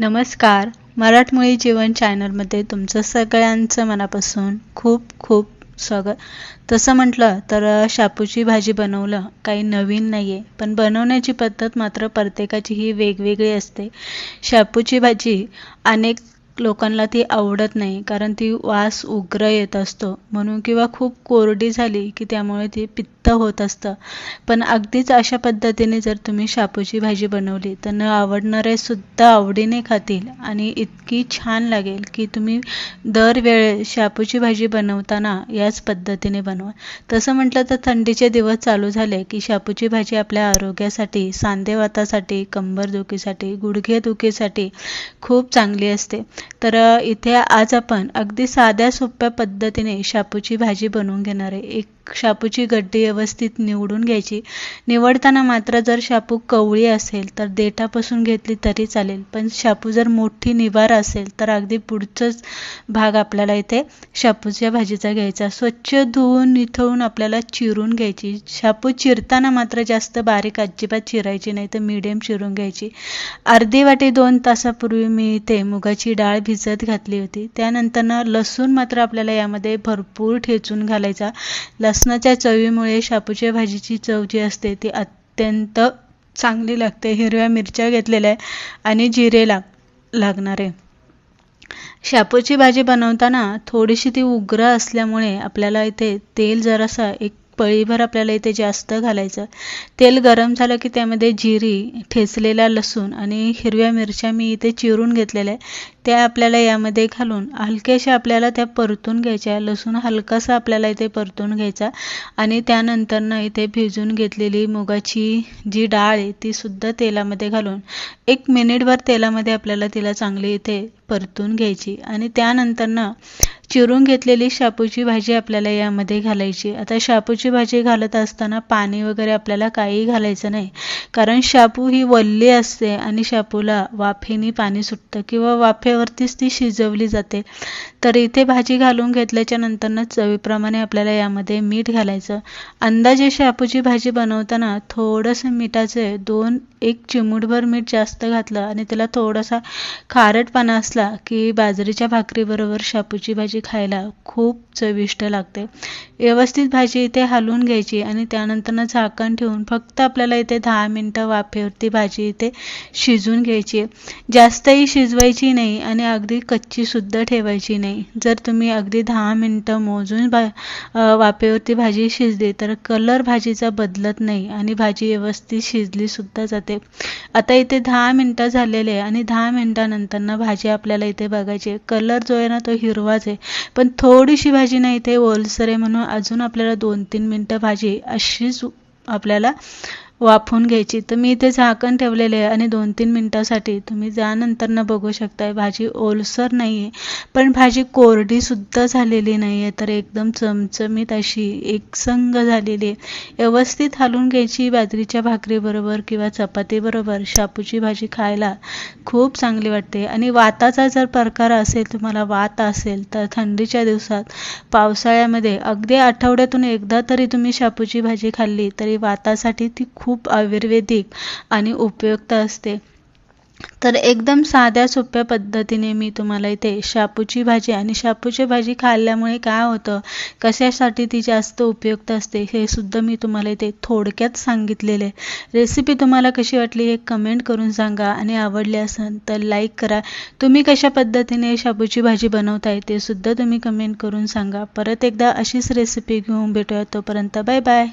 नमस्कार. मराठमोळी जीवन चॅनलमध्ये तुमचं सगळ्यांचं मनापासून खूप खूप स्वागत. तसं म्हटलं तर शापूची भाजी बनवलं काही नवीन नाही आहे पण बनवण्याची पद्धत मात्र प्रत्येकाची ही वेगवेगळी असते. शापूची भाजी अनेक लोकांना ती आवडत नाही कारण ती वास उग्र येत असतो. म्हणून किंवा खूप कोरडी झाली की त्यामुळे ती पित्त होत असतं. पण अगदीच अशा पद्धतीने जर तुम्ही शापूची भाजी बनवली तर न आवडणारे सुद्धा आवडीने खातील आणि इतकी छान लागेल की तुम्ही दरवेळेस शापूची भाजी बनवताना याच पद्धतीने बनवा. तसं म्हटलं तर थंडीचे दिवस चालू झाले की शापूची भाजी आपल्या आरोग्यासाठी सांधेवातासाठी कंबरदुखीसाठी गुडघेदुखीसाठी खूप चांगली असते. तर इथे आज आपण अगदी साध्या सोप्या पद्धतीने शापूची भाजी बनवून घेणार आहे. एक शापूची गड्डी व्यवस्थित निवडून घ्यायची. निवडताना मात्र जर शापू कवळी असेल तर देठापासून घेतली तरी चालेल. पण शापू जर मोठी निवार असेल तर अगदी पुढचंच भाग आपल्याला इथे शापूच्या भाजीचा घ्यायचा. स्वच्छ धुवून निथळून आपल्याला चिरून घ्यायची. शापू चिरताना मात्र जास्त बारीक अजिबात चिरायची नाही तर मीडियम चिरून घ्यायची. अर्धी वाटी दोन तासापूर्वी मी इथे मुगाची डाळ भिजत घातली होती. त्यानंतर लसूण मात्र आपल्याला यामध्ये भरपूर ठेचून घालायचा. लसणाच्या चवीमुळे शापूच्या भाजीची चव जी असते ती अत्यंत चांगली लागते. हिरव्या मिरच्या घेतलेल्या आहे आणि जिरे लाग लागणार. आहे शापूची भाजी बनवताना थोडीशी ती उग्र असल्यामुळे आपल्याला इथे तेल जरासा एक पळीभर आपल्याला इथे जास्त घालायचं. तेल गरम झालं की त्यामध्ये जिरी ठेचलेला लसूण आणि हिरव्या मिरच्या मी इथे चिरून घेतलेल्या आहे त्या आपल्याला यामध्ये घालून हलक्याशा आपल्याला त्या परतून घ्यायच्या. लसूण हलकासा आपल्याला इथे परतून घ्यायचा आणि त्यानंतर ना इथे भिजून घेतलेली मुगाची जी डाळ आहे ती सुद्धा तेलामध्ये घालून एक मिनिटभर तेलामध्ये आपल्याला तिला चांगली इथे परतून घ्यायची आणि त्यानंतर ना चिरून घेतलेली शापूची भाजी आपल्याला यामध्ये घालायची. आता शापूची भाजी घालत असताना पाणी वगैरे आपल्याला काही घालायचं नाही. कारण शापू ही वल्ली असते आणि शापूला वाफेने पाणी सुटतं किंवा वाफेवरतीच ती शिजवली जाते. तर इथे भाजी घालून घेतल्याच्या नंतरनं चवीप्रमाणे आपल्याला यामध्ये मीठ घालायचं. अंदाजे शापूची भाजी बनवताना थोडंसं मिठाचे दोन एक चिमूटभर मीठ जास्त घातलं आणि त्याला थोडासा खारटपणा असला की बाजरीच्या भाकरीबरोबर शापूची भाजी खायला खूप चविष्ट लागते. व्यवस्थित भाजी इथे हलवून घ्यायची आणि त्यानंतर झाकण ठेवून फक्त आपल्याला इथे दहा मिनटं वाफेवरती भाजी इथे शिजून घ्यायची जास्तही शिजवायची नाही आणि अगदी कच्चीसुद्धा ठेवायची नाही. जर तुम्ही अगदी दहा मिनटं मोजून भा वाफेवरती भाजी शिजली तर कलर भाजीचा बदलत नाही आणि भाजी व्यवस्थित शिजलीसुद्धा जाते. आता इथे दहा मिनटं झालेले आहे आणि दहा मिनटानंतरनं भाजी आपल्याला इथे बघायची कलर जो आहे ना तो हिरवाच आहे. पण थोडीशी भाजी नाही इथे ओलसर आहे म्हणून अजून आपल्याला दोन तीन मिनटं भाजी अशीच आपल्याला वाफवून घ्यायची. तर मी इथे झाकण ठेवलेले आहे आणि दोन तीन मिनटासाठी तुम्ही न बघू शकताय भाजी ओलसर नाही आहे पण भाजी कोरडीसुद्धा झालेली नाही आहे तर एकदम चमचमीत अशी एकसंग झालेली आहे. व्यवस्थित हालून घ्यायची बाजरीच्या भाकरीबरोबर किंवा चपातीबरोबर शापूची भाजी खायला खूप चांगली वाटते. आणि वाताचा जर प्रकार असेल तुम्हाला वात असेल तर थंडीच्या दिवसात पावसाळ्यामध्ये अगदी आठवड्यातून एकदा तरी तुम्ही शापूची भाजी खाल्ली तरी वातासाठी ती खूप खूप आयुर्वेदिक आणि उपयुक्त असते. तर एकदम साध्या सोप्या पद्धतीने मी तुम्हाला इथे शापूची भाजी आणि शापूची भाजी खाल्ल्यामुळे काय होतं? कशासाठी ती जास्त उपयुक्त असते? हे सुद्धा मी तुम्हाला इथे थोडक्यात सांगितलेले रेसिपी तुम्हाला कशी वाटली हे कमेंट करून सांगा आणि आवडली असेल तर लाईक करा. तुम्ही कशा पद्धतीने शापूची भाजी बनवताय ते सुद्धा तुम्ही कमेंट करून सांगा. परत एकदा अशीच रेसिपी घेऊन भेटूया तोपर्यंत बाय बाय